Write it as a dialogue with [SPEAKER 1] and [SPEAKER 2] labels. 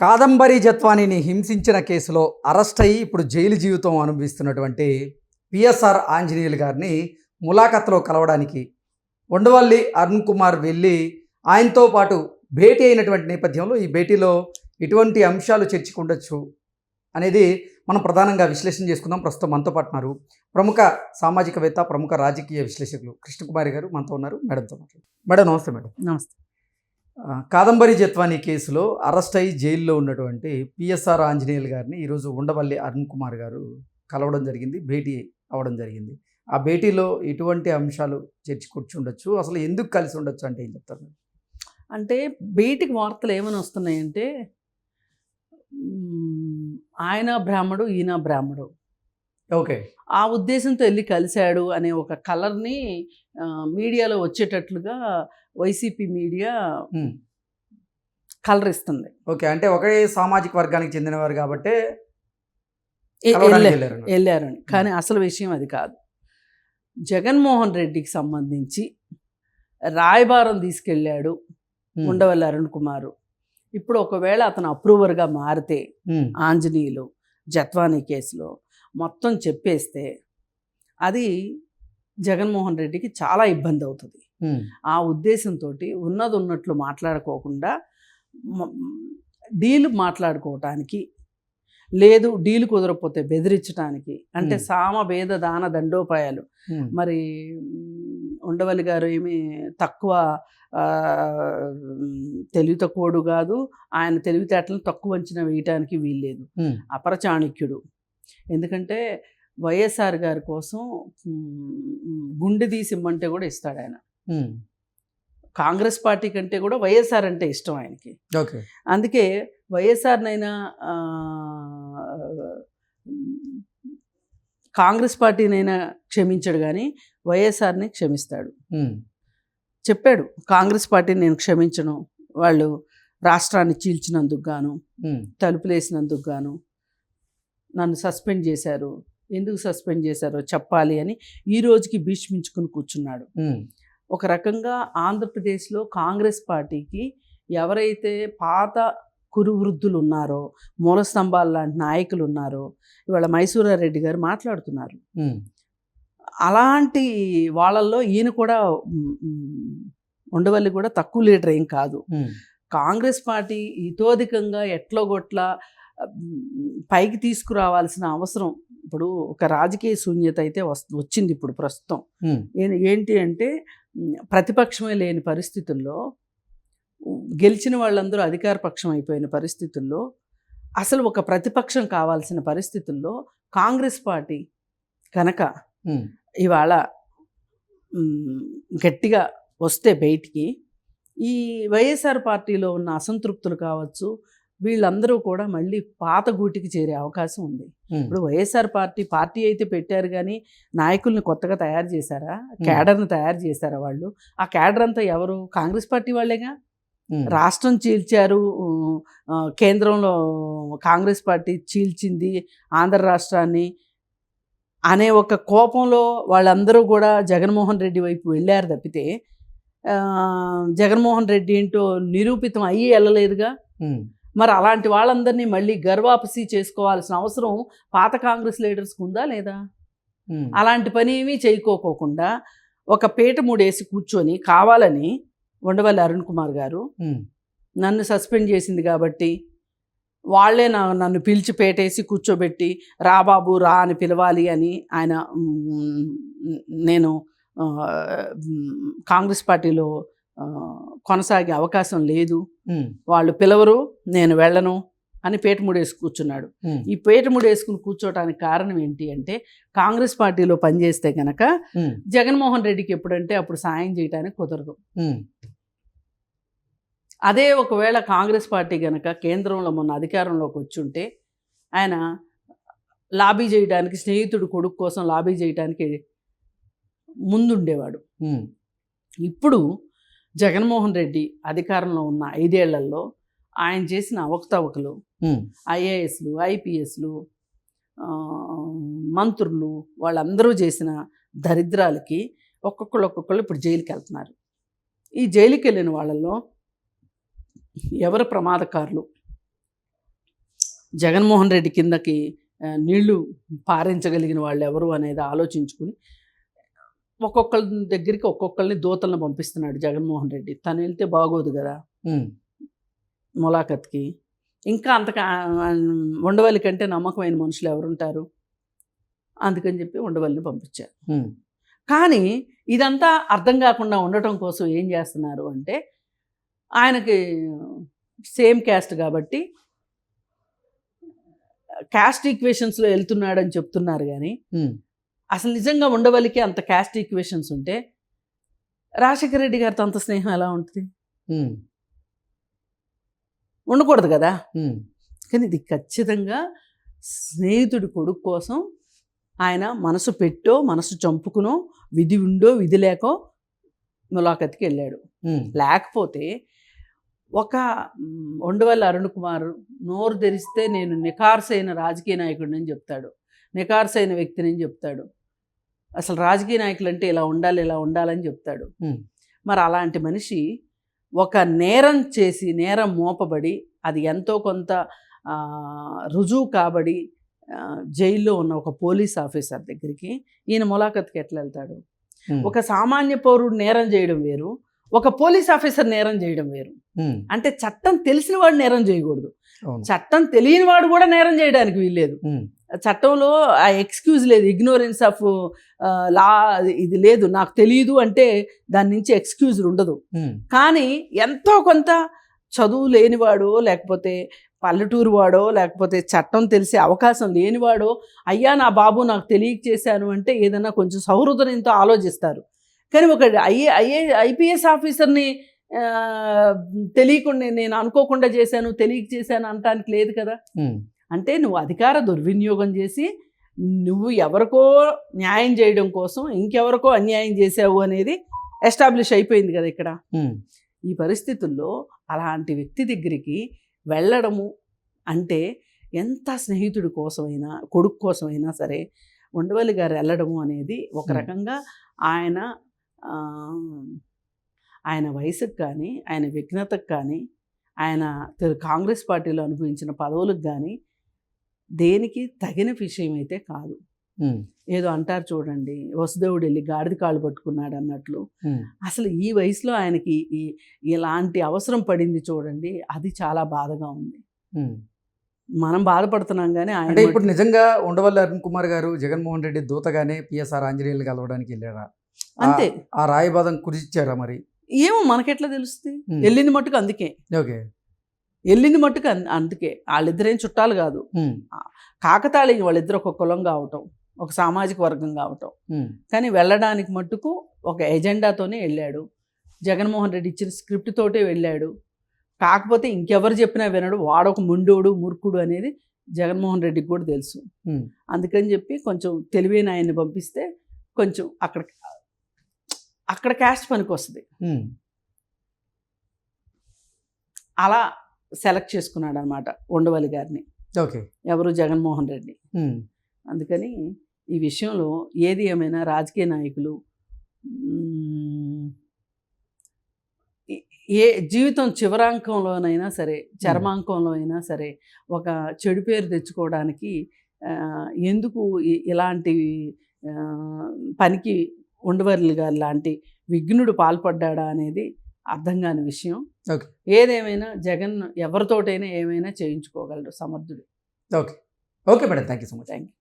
[SPEAKER 1] కాదంబరి జత్వానిని హింసించిన కేసులో అరెస్ట్ అయ్యి ఇప్పుడు జైలు జీవితం అనుభవిస్తున్నటువంటి పిఎస్ఆర్ ఆంజనేయులు గారిని ములాఖత్లో కలవడానికి ఉండవల్లి అరుణ్ కుమార్ వెళ్ళి ఆయనతో పాటు భేటీ అయినటువంటి నేపథ్యంలో ఈ భేటీలో ఎటువంటి అంశాలు చర్చకుండొచ్చు అనేది మనం ప్రధానంగా విశ్లేషణ చేసుకుందాం. ప్రస్తుతం మనతో పాటున్నారు ప్రముఖ సామాజికవేత్త ప్రముఖ రాజకీయ విశ్లేషకులు కృష్ణకుమారి గారు. మనతో ఉన్నారు. మేడంతో మాట్లాడు మేడం నమస్తే మేడం.
[SPEAKER 2] నమస్తే.
[SPEAKER 1] కాదంబరి జత్వానీ కేసులో అరెస్ట్ అయ్యి జైల్లో ఉన్నటువంటి పిఎస్ఆర్ ఆంజనేయులు గారిని ఈరోజు ఉండవల్లి అరుణ్ కుమార్ గారు కలవడం జరిగింది భేటీ అవ్వడం జరిగింది. ఆ భేటీలో ఎటువంటి అంశాలు చర్చ కూర్చుండొచ్చు? అసలు ఎందుకు కలిసి ఉండొచ్చు అంటే ఏం చెప్తారు?
[SPEAKER 2] అంటే బయటికి వార్తలు ఏమని వస్తున్నాయంటే ఆయన బ్రాహ్మడు ఈయన బ్రాహ్మడు.
[SPEAKER 1] ఓకే.
[SPEAKER 2] ఆ ఉద్దేశంతో వెళ్ళి కలిశాడు అనే ఒక కలర్ని మీడియాలో వచ్చేటట్లుగా వైసీపీ మీడియా. కలర్ ఇస్తుంది
[SPEAKER 1] ఓకే అంటే ఒకే సామాజిక వర్గానికి చెందినవారు కాబట్టి
[SPEAKER 2] ఎ-
[SPEAKER 1] కలవడానికి
[SPEAKER 2] వెళ్ళారు
[SPEAKER 1] వెళ్ళారు అన్నమాట.
[SPEAKER 2] వెళ్ళారని కానీ అసలు విషయం అది కాదు జగన్మోహన్ రెడ్డికి సంబంధించి రాయబారం తీసుకెళ్ళాడు. ఉండవల్లి అరుణ్ కుమారు ఇప్పుడు ఒకవేళ అతను అప్రూవర్గా మారితే. ఆంజనేయులు జత్వానీ కేసులో మొత్తం చెప్పేస్తే అది జగన్మోహన్ రెడ్డికి చాలా ఇబ్బంది అవుతుంది. ఆ ఉద్దేశంతో ఉన్నది ఉన్నట్లు మాట్లాడుకోకుండా డీల్ మాట్లాడుకోవటానికి లేదు డీల్ కుదరకపోతే బెదిరించడానికి అంటే. సామ భేద దాన దండోపాయాలు. మరి ఉండవల్లి గారు ఏమి తక్కువ తెలివి తక్కువడు కాదు ఆయన తెలివితేటలను తక్కువ అంచనా వేయటానికి వీల్లేదు
[SPEAKER 1] ఉమ్.
[SPEAKER 2] అపరచాణక్యుడు ఎందుకంటే వైఎస్ఆర్ గారి కోసం గుండె తీసి ఇమ్మంటే కూడా ఇస్తాడు ఆయన. కాంగ్రెస్ పార్టీ కంటే కూడా వైఎస్ఆర్ అంటే ఇష్టం ఆయనకి.
[SPEAKER 1] ఓకే.
[SPEAKER 2] అందుకే వైఎస్ఆర్నైనా కాంగ్రెస్ పార్టీనైనా క్షమించడు కానీ వైఎస్ఆర్ని క్షమిస్తాడు. చెప్పాడు కాంగ్రెస్ పార్టీని నేను క్షమించను. వాళ్ళు రాష్ట్రాన్ని చీల్చినందుకు గాను. తలుపులేసినందుకు గాను నన్ను సస్పెండ్ చేశారు. ఎందుకు సస్పెండ్ చేశారో చెప్పాలి అని ఈ రోజుకి భీష్మించుకుని కూర్చున్నాడు. ఒక రకంగా ఆంధ్రప్రదేశ్లో కాంగ్రెస్ పార్టీకి ఎవరైతే పాత కురు వృద్ధులు ఉన్నారో మూల స్తంభాలు లాంటి నాయకులు ఉన్నారో ఇవాళ మైసూరారెడ్డి గారు మాట్లాడుతున్నారు. అలాంటి వాళ్ళల్లో ఈయన కూడా ఉండవల్లి కూడా తక్కువ లీడర్ ఏం కాదు. కాంగ్రెస్ పార్టీ ఇతోధికంగా ఎట్లో గొట్ల పైకి తీసుకురావాల్సిన అవసరం. ఇప్పుడు ఒక రాజకీయ శూన్యత అయితే వచ్చింది ఇప్పుడు ప్రస్తుతం. ఏంటి అంటే ప్రతిపక్షమే లేని పరిస్థితుల్లో గెలిచిన వాళ్ళందరూ అధికార పక్షం అయిపోయిన పరిస్థితుల్లో అసలు ఒక ప్రతిపక్షం కావాల్సిన పరిస్థితుల్లో కాంగ్రెస్ పార్టీ కనుక. ఇవాళ గట్టిగా వస్తే బయటికి ఈ వైఎస్ఆర్ పార్టీలో ఉన్న అసంతృప్తులు కావచ్చు వీళ్ళందరూ కూడా మళ్ళీ పాత గూటికి చేరే అవకాశం ఉంది. ఇప్పుడు వైఎస్ఆర్ పార్టీ పార్టీ అయితే పెట్టారు కానీ నాయకుల్ని కొత్తగా తయారు చేశారా? క్యాడర్ని తయారు చేశారా వాళ్ళు? ఆ క్యాడర్ అంతా ఎవరు? కాంగ్రెస్ పార్టీ వాళ్ళేగా. రాష్ట్రం చీల్చారు కేంద్రంలో కాంగ్రెస్ పార్టీ చీల్చింది ఆంధ్ర రాష్ట్రాన్ని అనే ఒక కోపంలో వాళ్ళందరూ కూడా జగన్మోహన్ రెడ్డి వైపు వెళ్ళారు తప్పితే జగన్మోహన్ రెడ్డి ఏంటో నిరూపితం అయ్యి వెళ్ళలేదుగా. మరి అలాంటి వాళ్ళందరినీ మళ్ళీ గర్వాపసి చేసుకోవాల్సిన అవసరం పాత కాంగ్రెస్ లీడర్స్కి ఉందా లేదా. అలాంటి పని ఏమీ చేయకోకుండా ఒక పీట మూడేసి కూర్చొని కావాలని ఉండవల్లి అరుణ్ కుమార్ గారు. నన్ను సస్పెండ్ చేసింది కాబట్టి వాళ్ళే నా నన్ను పిలిచి పేటేసి కూర్చోబెట్టి రా బాబు రా అని పిలవాలి అని ఆయన నేను కాంగ్రెస్ పార్టీలో కొనసాగే అవకాశం లేదు. వాళ్ళు పిలవరు నేను వెళ్ళను అని పేటముడేసి కూర్చున్నాడు. ఈ పేటముడేసుకుని కూర్చోటానికి కారణం ఏంటి అంటే కాంగ్రెస్ పార్టీలో పనిచేస్తే కనుక
[SPEAKER 1] ఉమ్.
[SPEAKER 2] జగన్మోహన్ రెడ్డికి ఎప్పుడంటే అప్పుడు సాయం చేయడానికి కుదరదు. అదే ఒకవేళ కాంగ్రెస్ పార్టీ గనక కేంద్రంలో మొన్న అధికారంలోకి వచ్చుంటే ఆయన లాబీ చేయడానికి స్నేహితుడు కొడుకు కోసం లాబీ చేయడానికి ముందుండేవాడు. ఇప్పుడు జగన్మోహన్ రెడ్డి అధికారంలో ఉన్న ఐదేళ్ళలో ఆయన చేసిన అవకతవకలు. ఐఏఎస్లు ఐపీఎస్లు మంత్రులు వాళ్ళందరూ చేసిన దరిద్రాలకి ఒక్కొక్కళ్ళు ఒక్కొక్కళ్ళు ఇప్పుడు జైలుకి వెళ్తున్నారు ఈ జైలుకి వెళ్ళిన వాళ్ళల్లో ఎవరు ప్రమాదకారులు జగన్మోహన్ రెడ్డి కిందకి నీళ్ళు పారించగలిగిన వాళ్ళు ఎవరు అనేది ఆలోచించుకుని ఒక్కొక్కరి దగ్గరికి ఒక్కొక్కరిని దూతలను పంపిస్తున్నాడు జగన్మోహన్ రెడ్డి. తను వెళ్తే బాగోదు కదా ములాఖత్కి. ఇంకా అంత ఉండవల్లి కంటే నమ్మకమైన మనుషులు ఎవరుంటారు? అందుకని చెప్పి ఉండవల్లిని పంపించారు. కానీ ఇదంతా అర్థం కాకుండా ఉండటం కోసం ఏం చేస్తున్నారు అంటే ఆయనకి సేమ్ క్యాస్ట్ కాబట్టి క్యాస్ట్ ఈక్వేషన్స్లో వెళ్తున్నాడని చెప్తున్నారు కానీ అసలు నిజంగా ఉండవల్లికి అంత క్యాస్ట్ ఈక్వేషన్స్ ఉంటే రాజశేఖర రెడ్డి గారితో అంత స్నేహం ఎలా ఉంటుంది? ఉండకూడదు కదా? కానీ ఇది ఖచ్చితంగా స్నేహితుడి కొడుకు కోసం ఆయన మనసు పెట్టో మనసు చంపుకునో విధి ఉండో విధి లేకో ములాఖత్కి వెళ్ళాడు. లేకపోతే ఒక ఉండవల్లి అరుణ్ కుమార్ నోరు తెరిస్తే నేను నికార్సైన రాజకీయ నాయకుడిని అని చెప్తాడు. నికార్సైన వ్యక్తిని అని చెప్తాడు. అసలు రాజకీయ నాయకులు అంటే ఇలా ఉండాలి ఇలా ఉండాలని చెప్తాడు. మరి అలాంటి మనిషి ఒక నేరం చేసి నేరం మోపబడి అది ఎంతో కొంత రుజువు కాబడి జైల్లో ఉన్న ఒక పోలీస్ ఆఫీసర్ దగ్గరికి ఈయన ములాఖత్కి ఎట్లా వెళ్తాడు? ఒక సామాన్య పౌరుడు నేరం చేయడం వేరు ఒక పోలీస్ ఆఫీసర్ నేరం చేయడం వేరు. అంటే చట్టం తెలిసిన వాడు నేరం చేయకూడదు. చట్టం తెలియని వాడు కూడా నేరం చేయడానికి వీల్లేదు. చట్టంలో ఆ ఎక్స్క్యూజ్ లేదు ఇగ్నోరెన్స్ ఆఫ్ లా ఇది లేదు నాకు తెలియదు అంటే దాని నుంచి ఎక్స్క్యూజ్ ఉండదు. కానీ ఎంతో కొంత చదువు లేనివాడో లేకపోతే పల్లెటూరు వాడో లేకపోతే చట్టం తెలిసే అవకాశం లేనివాడో అయ్యా నా బాబు నాకు తెలియక చేశాను అంటే ఏదైనా కొంచెం సౌహృదయంతో ఆలోచిస్తారు. కానీ ఒక ఐఏ ఐఏ ఐపీఎస్ ఆఫీసర్ని తెలియకుండా నేను అనుకోకుండా చేశాను తెలియక చేశాను అనటానికి లేదు కదా? అంటే నువ్వు అధికార దుర్వినియోగం చేసి నువ్వు ఎవరికో న్యాయం చేయడం కోసం ఇంకెవరికో అన్యాయం చేసావు అనేది ఎస్టాబ్లిష్ అయిపోయింది కదా ఇక్కడ ఈ పరిస్థితుల్లో అలాంటి వ్యక్తి దగ్గరికి వెళ్ళడము అంటే ఎంత స్నేహితుడి కోసమైనా కొడుకు కోసమైనా సరే ఉండవల్లి గారు వెళ్ళడము అనేది ఒక. రకంగా ఆయన ఆయన వయసుకు కానీ ఆయన విఘ్నతకు కానీ ఆయన కాంగ్రెస్ పార్టీలో అనుభవించిన పదవులకు కానీ దేనికి తగిన విషయం అయితే కాదు. ఏదో అంటారు చూడండి వసుదేవుడు వెళ్ళి గాడిద కాళ్ళు పట్టుకున్నాడు అన్నట్లు. అసలు ఈ వయసులో ఆయనకి ఇలాంటి అవసరం పడింది చూడండి అది చాలా బాధగా ఉంది. మనం బాధపడుతున్నాం కానీ ఆయన
[SPEAKER 1] ఇప్పుడు నిజంగా ఉండవల్లి అరుణ్ కుమార్ గారు జగన్మోహన్ రెడ్డి దూతగానే పిఎస్ఆర్ ఆంజనేయులు కలవడానికి వెళ్ళారా?
[SPEAKER 2] అంతే.
[SPEAKER 1] ఆ రాయబాదం కుదిచ్చారా మరి?
[SPEAKER 2] ఏమో మనకెట్లా తెలుస్తుంది? వెళ్ళింది మట్టుకు అందుకే.
[SPEAKER 1] ఓకే.
[SPEAKER 2] వెళ్ళింది మట్టుకు అందుకే. వాళ్ళిద్దరేం చుట్టాలు కాదు.
[SPEAKER 1] ఉమ్,
[SPEAKER 2] కాకతాళీయ వాళ్ళిద్దరు ఒక కులం కావటం ఒక సామాజిక వర్గం కావటం. కానీ వెళ్ళడానికి మట్టుకు ఒక ఎజెండాతోనే వెళ్ళాడు. జగన్మోహన్ రెడ్డి ఇచ్చిన స్క్రిప్ట్ తోటే వెళ్ళాడు. కాకపోతే ఇంకెవరు చెప్పినా వినడు. వాడొక ముండోడు మూర్ఖుడు అనేది జగన్మోహన్ రెడ్డికి కూడా తెలుసు. అందుకని చెప్పి కొంచెం తెలివైన ఆయన్ని పంపిస్తే కొంచెం అక్కడ అక్కడ క్యాస్ట్ పనికి వస్తుంది అలా సెలెక్ట్ చేసుకున్నాడు అనమాట ఉండవల్లి గారిని.
[SPEAKER 1] ఓకే.
[SPEAKER 2] ఎవరు? జగన్మోహన్ రెడ్డి. అందుకని ఈ విషయంలో ఏది ఏమైనా రాజకీయ నాయకులు ఏ- జీవితం చివరాంకంలోనైనా సరే చర్మాంకంలో అయినా సరే ఒక చెడు పేరు తెచ్చుకోవడానికి ఎందుకు ఇలాంటి పనికి ఉండవర్లు గారు లాంటి విఘ్నుడు పాల్పడ్డాడా అనేది అర్థం కాని విషయం.
[SPEAKER 1] ఓకే.
[SPEAKER 2] ఏదేమైనా జగన్ ఎవరితోటైనా ఏమైనా చేయించుకోగలడు సమర్థుడు.
[SPEAKER 1] Okay. Okay madam. Thank you so much.
[SPEAKER 2] Thank you